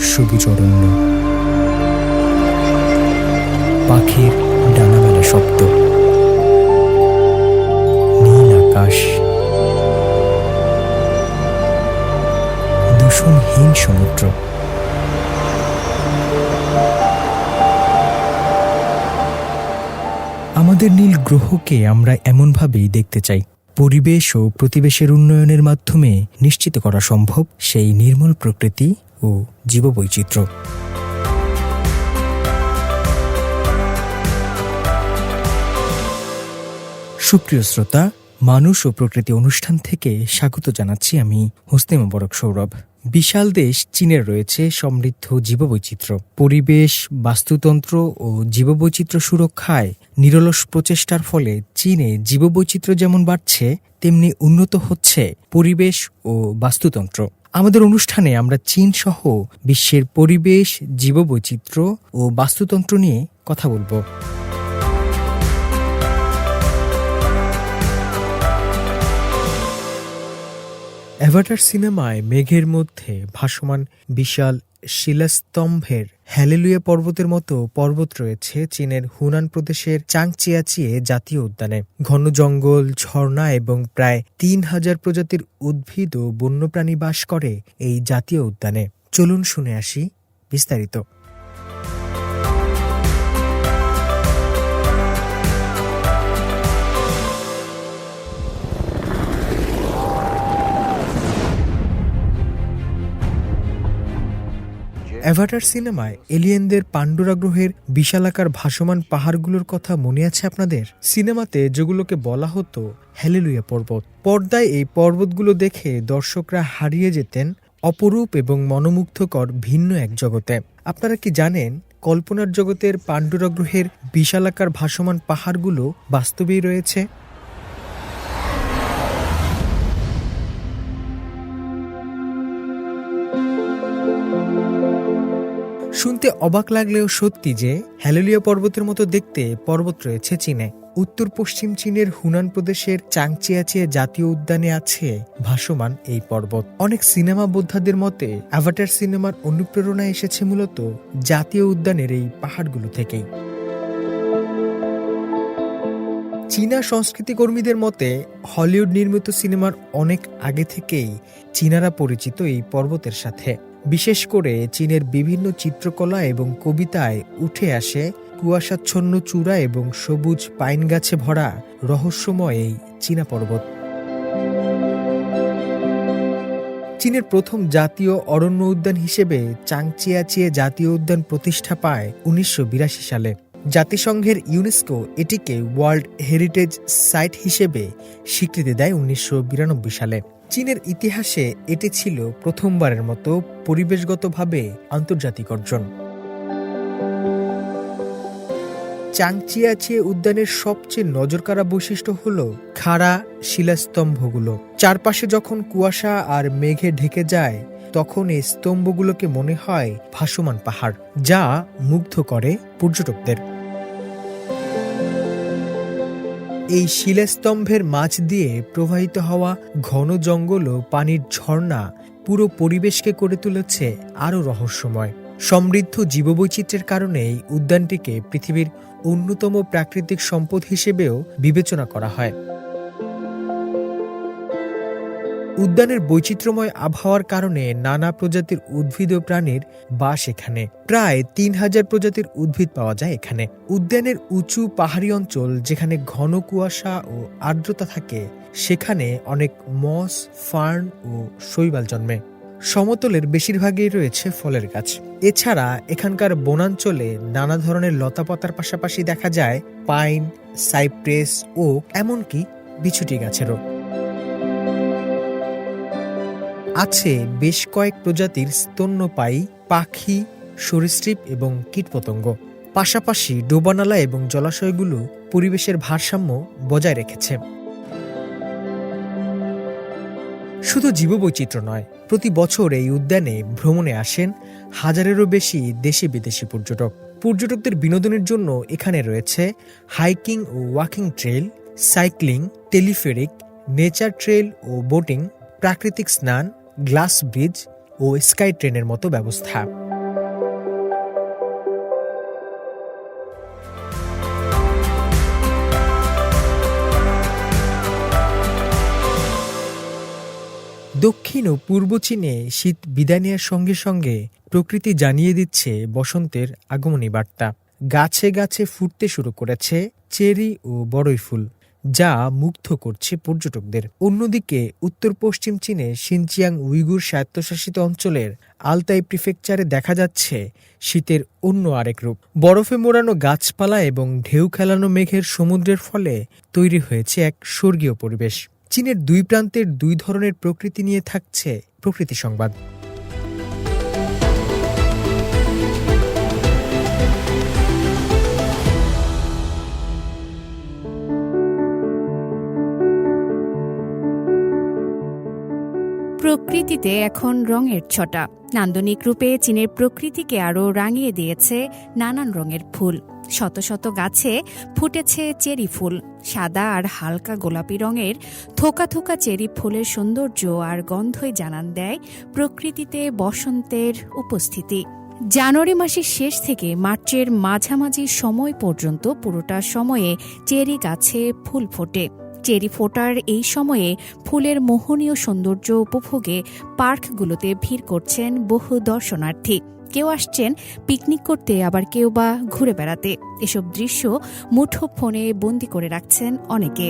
সবুজ অরণ্য পাখির ডানামেলা শব্দ। নীল আকাশ। দূষণহীন সমুদ্র। আমাদের নীল গ্রহকে আমরা এমনভাবেই দেখতে চাই। পরিবেশ ও প্রতিবেশের উন্নয়নের মাধ্যমে নিশ্চিত করা সম্ভব সেই নির্মল প্রকৃতি ও জীববৈচিত্র্য। সুপ্রিয় শ্রোতা, মানুষ ও প্রকৃতি অনুষ্ঠান থেকে স্বাগত জানাচ্ছি আমি হোসনে মোবারক সৌরভ। বিশাল দেশ চীনের রয়েছে সমৃদ্ধ জীববৈচিত্র্য। পরিবেশ, বাস্তুতন্ত্র ও জীববৈচিত্র্য সুরক্ষায় নিরলস প্রচেষ্টার ফলে চীনে জীববৈচিত্র্য যেমন বাড়ছে তেমনি উন্নত হচ্ছে পরিবেশ ও বাস্তুতন্ত্র। আমাদের অনুষ্ঠানে আমরা চীন সহ বিশ্বের পরিবেশ, জীববৈচিত্র্য ও বাস্তুতন্ত্র নিয়ে কথা বলব। অ্যাভাটার সিনেমায় মেঘের মধ্যে ভাসমান বিশাল শিলাস্তম্ভের হ্যালেলুয়া পর্বতের মতো পর্বত রয়েছে চীনের হুনান প্রদেশের চাংচিয়াচিয়ে জাতীয় উদ্যানে। ঘন জঙ্গল, ঝর্ণা এবং প্রায় তিন হাজার প্রজাতির উদ্ভিদ ও বন্যপ্রাণী বাস করে এই জাতীয় উদ্যানে। চলুন শুনে আসি বিস্তারিত। অ্যাভাটার সিনেমায় এলিয়েনদের পাণ্ডুরা গ্রহের বিশালাকার ভাসমান পাহাড়গুলোর কথা মনে আছে আপনাদের? সিনেমাতে যেগুলোকে বলা হতো হ্যালেলুয়া পর্বত। পর্দায় এই পর্বতগুলো দেখে দর্শকরা হারিয়ে যেতেন অপরূপ এবং মনোমুগ্ধকর ভিন্ন এক জগতে। আপনারা কি জানেন, কল্পনার জগতের পাণ্ডুরা গ্রহের বিশালাকার ভাসমান পাহাড়গুলো বাস্তবেই রয়েছে? শুনতে অবাক লাগলেও সত্যি যে হ্যালোলিয়া পর্বতের মতো দেখতে পর্বত রয়েছে চীনে। উত্তর পশ্চিম চীনের হুনান প্রদেশের চাংচিয়াচিয়া জাতীয় উদ্যানে আছে ভাসমান এই পর্বত। অনেক সিনেমা বোদ্ধাদের মতে অ্যাভাটার সিনেমার অনুপ্রেরণা এসেছে মূলত জাতীয় উদ্যানের এই পাহাড়গুলো থেকেই। চীনা সংস্কৃতি কর্মীদের মতে হলিউড নির্মিত সিনেমার অনেক আগে থেকেই চীনারা পরিচিত এই পর্বতের সাথে। বিশেষ করে চীনের বিভিন্ন চিত্রকলা এবং কবিতায় উঠে আসে কুয়াশাচ্ছন্ন চূড়া এবং সবুজ পাইন গাছে ভরা রহস্যময় এই চীনা পর্বত। চীনের প্রথম জাতীয় অরণ্য উদ্যান হিসেবে চাংচিয়াচিয়ে জাতীয় উদ্যান প্রতিষ্ঠা পায় উনিশশো বিরাশি সালে। জাতিসংঘের ইউনেস্কো এটিকে ওয়ার্ল্ড হেরিটেজ সাইট হিসেবে স্বীকৃতি দেয় উনিশশো বিরানব্বই সালে। চীনের ইতিহাসে এটি ছিল প্রথমবারের মতো পরিবেশগতভাবে আন্তর্জাতিক অর্জন। চাংচিয়াচিয়ে উদ্যানের সবচেয়ে নজরকাড়া বৈশিষ্ট্য হল খাড়া শিলাস্তম্ভগুলো। চারপাশে যখন কুয়াশা আর মেঘে ঢেকে যায়, তখন এই স্তম্ভগুলোকে মনে হয় ভাসমান পাহাড়, যা মুগ্ধ করে পর্যটকদের। এই শিলাস্তম্ভের মাছ দিয়ে প্রবাহিত হওয়া ঘন জঙ্গল ও পানির ঝর্ণা পুরো পরিবেশকে করে তুলেছে আরও রহস্যময়। সমৃদ্ধ জীববৈচিত্র্যের কারণে এই উদ্যানটিকে পৃথিবীর অন্যতম প্রাকৃতিক সম্পদ হিসেবেও বিবেচনা করা হয়। উদ্যানের বৈচিত্র্যময় আবহাওয়ার কারণে নানা প্রজাতির উদ্ভিদ ও প্রাণীর বাস এখানে। প্রায় তিন হাজার প্রজাতির উদ্ভিদ পাওয়া যায় এখানে। উদ্যানের উঁচু পাহাড়ি অঞ্চল যেখানে ঘন কুয়াশা ও আর্দ্রতা থাকে, সেখানে অনেক মস, ফার্ন ও শৈবাল জন্মে। সমতলের বেশিরভাগই রয়েছে ফলের গাছ। এছাড়া এখানকার বনাঞ্চলে নানা ধরনের লতাপাতার পাশাপাশি দেখা যায় পাইন, সাইপ্রেস ও এমনকি বিছুটি গাছেরও। আছে বেশ কয়েক প্রজাতির স্তন্যপায়ী, পাখি, সরীসৃপ এবং কীটপতঙ্গ। পাশাপাশি ডোবানালা এবং জলাশয়গুলো পরিবেশের ভারসাম্য বজায় রেখেছে। শুধু জীববৈচিত্র্য নয়, প্রতি বছর এই উদ্যানে ভ্রমণে আসেন হাজারেরও বেশি দেশি বিদেশি পর্যটক। পর্যটকদের বিনোদনের জন্য এখানে রয়েছে হাইকিং ও walking trail, cycling, টেলিফেরিক, nature trail ও বোটিং, প্রাকৃতিক স্নান গ্লাস ব্রিজ ও স্কাই ট্রেনের মতো ব্যবস্থা। দক্ষিণ ও পূর্ব চীনে শীত বিদায় নেওয়ার সঙ্গে সঙ্গে প্রকৃতি জানিয়ে দিচ্ছে বসন্তের আগমনী বার্তা। গাছে গাছে ফুটতে শুরু করেছে চেরি ও বড়ই ফুল। যা মুগ্ধ করছে পর্যটকদের। অন্যদিকে উত্তর পশ্চিম চীনে সিনচিয়াং উইগুর স্বায়ত্তশাসিত অঞ্চলের আলতাই প্রিফেকচারে দেখা যাচ্ছে শীতের অন্য আরেক রূপ। বরফে মোড়ানো গাছপালা এবং ঢেউ খেলানো মেঘের সমুদ্রের ফলে তৈরি হয়েছে এক স্বর্গীয় পরিবেশ। চীনের দুই প্রান্তের দুই ধরনের প্রকৃতি নিয়ে থাকছে প্রকৃতি সংবাদ। প্রকৃতিতে এখন রঙের ছটা। নান্দনিক রূপে চীনের প্রকৃতিকে আরও রাঙিয়ে দিয়েছে নানান রঙের ফুল। শত শত গাছে ফুটেছে চেরি ফুল। সাদা আর হালকা গোলাপি রঙের থোকা থোকা চেরি ফুলের সৌন্দর্য আর গন্ধই জানান দেয় প্রকৃতিতে বসন্তের উপস্থিতি। জানুয়ারি মাসের শেষ থেকে মার্চের মাঝামাঝি সময় পর্যন্ত পুরোটা সময়ে চেরি গাছে ফুল ফোটে। চেরি ফোটার এই সময়ে ফুলের মোহনীয় সৌন্দর্য উপভোগে পার্কগুলোতে ভিড় করছেন বহু দর্শনার্থী। কেউ আসছেন পিকনিক করতে, আবার কেউ বা ঘুরে বেড়াতে। এসব দৃশ্য মুঠো ফোনে বন্দি করে রাখছেন অনেকে।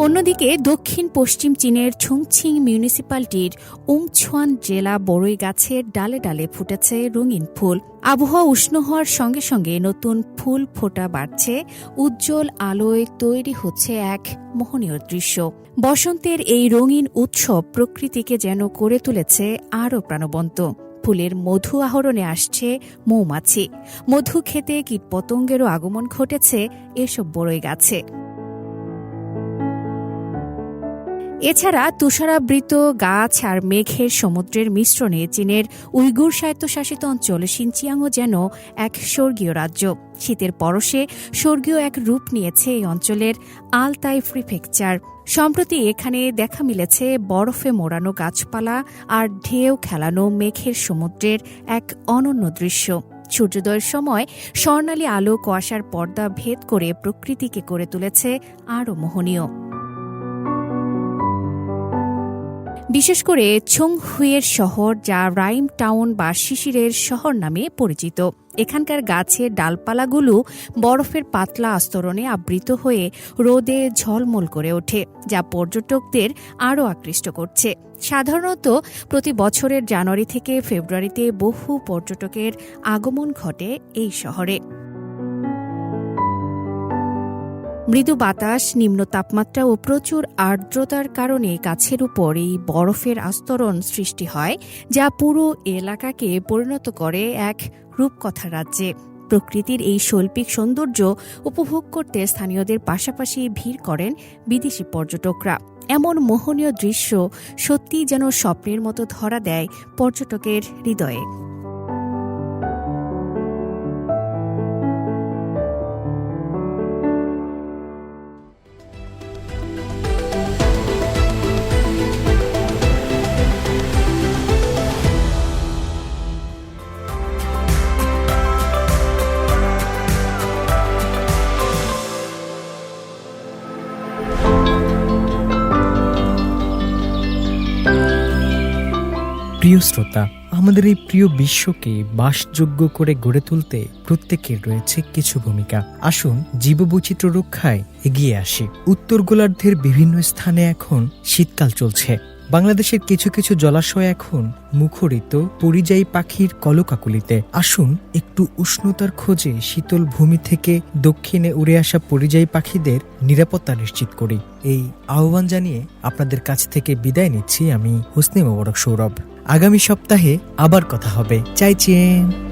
অন্যদিকে দক্ষিণ পশ্চিম চীনের ছুংছিং মিউনিসিপ্যালিটির উংছুয়ান জেলা বড়ই গাছের ডালে ডালে ফুটেছে রঙিন ফুল। আবহাওয়া উষ্ণ হওয়ার সঙ্গে সঙ্গে নতুন ফুল ফোটা বাড়ছে। উজ্জ্বল আলোয় তৈরি হচ্ছে এক মোহনীয় দৃশ্য। বসন্তের এই রঙিন উৎসব প্রকৃতিকে যেন করে তুলেছে আরও প্রাণবন্ত। ফুলের মধু আহরণে আসছে মৌমাছি। মধু খেতে কীটপতঙ্গেরও আগমন ঘটেছে এসব বড়ই গাছে। এছাড়া তুষারাবৃত গাছ আর মেঘের সমুদ্রের মিশ্রণে চীনের উইগুর স্বায়ত্তশাসিত অঞ্চল সিনচিয়াংও যেন এক স্বর্গীয় রাজ্য। শীতের পরশে স্বর্গীয় এক রূপ নিয়েছে এই অঞ্চলের আলতাই প্রিফেকচার। সম্প্রতি এখানে দেখা মিলেছে বরফে মোড়ানো গাছপালা আর ঢেউ খেলানো মেঘের সমুদ্রের এক অনন্য দৃশ্য। সূর্যোদয়ের সময় স্বর্ণালী আলো কুয়াশার পর্দা ভেদ করে প্রকৃতিকে করে তুলেছে আরও মোহনীয়। বিশেষ করে ছুংহুয়ের শহর, যা রাইম টাউন বা শিশিরের শহর নামে পরিচিত। এখানকার গাছের ডালপালাগুলো বরফের পাতলা আস্তরণে আবৃত হয়ে রোদে ঝলমল করে ওঠে, যা পর্যটকদের আরও আকৃষ্ট করছে। সাধারণত প্রতি বছরের জানুয়ারি থেকে ফেব্রুয়ারিতে বহু পর্যটকের আগমন ঘটে এই শহরে। মৃদু বাতাস, নিম্ন তাপমাত্রা ও প্রচুর আর্দ্রতার কারণে গাছের উপর এই বরফের আস্তরণ সৃষ্টি হয়, যা পুরো এলাকাকে পরিণত করে এক রূপকথা রাজ্যে। প্রকৃতির এই শৈল্পিক সৌন্দর্য উপভোগ করতে স্থানীয়দের পাশাপাশি ভিড় করেন বিদেশি পর্যটকরা। এমন মোহনীয় দৃশ্য সত্যিই যেন স্বপ্নের মতো ধরা দেয় পর্যটকের হৃদয়ে। প্রিয় শ্রোতা আমাদের এই প্রিয় বিশ্বকে বাসযোগ্য করে গড়ে তুলতে প্রত্যেকের রয়েছে কিছু ভূমিকা। আসুন জীববৈচিত্র্য রক্ষায় এগিয়ে আসি। উত্তর গোলার্ধের বিভিন্ন স্থানে এখন শীতকাল চলছে। বাংলাদেশের কিছু কিছু জলাশয় এখন মুখরিত পরিযায়ী পাখির কলকাকুলিতে। আসুন, একটু উষ্ণতার খোঁজে শীতল ভূমি থেকে দক্ষিণে উড়ে আসা পরিযায়ী পাখিদের নিরাপত্তা নিশ্চিত করি। এই আহ্বান জানিয়ে আপনাদের কাছ থেকে বিদায় নিচ্ছি আমি হুসনে মোবারক সৌরভ। আগামী সপ্তাহে আবার কথা হবে। চাইছেন।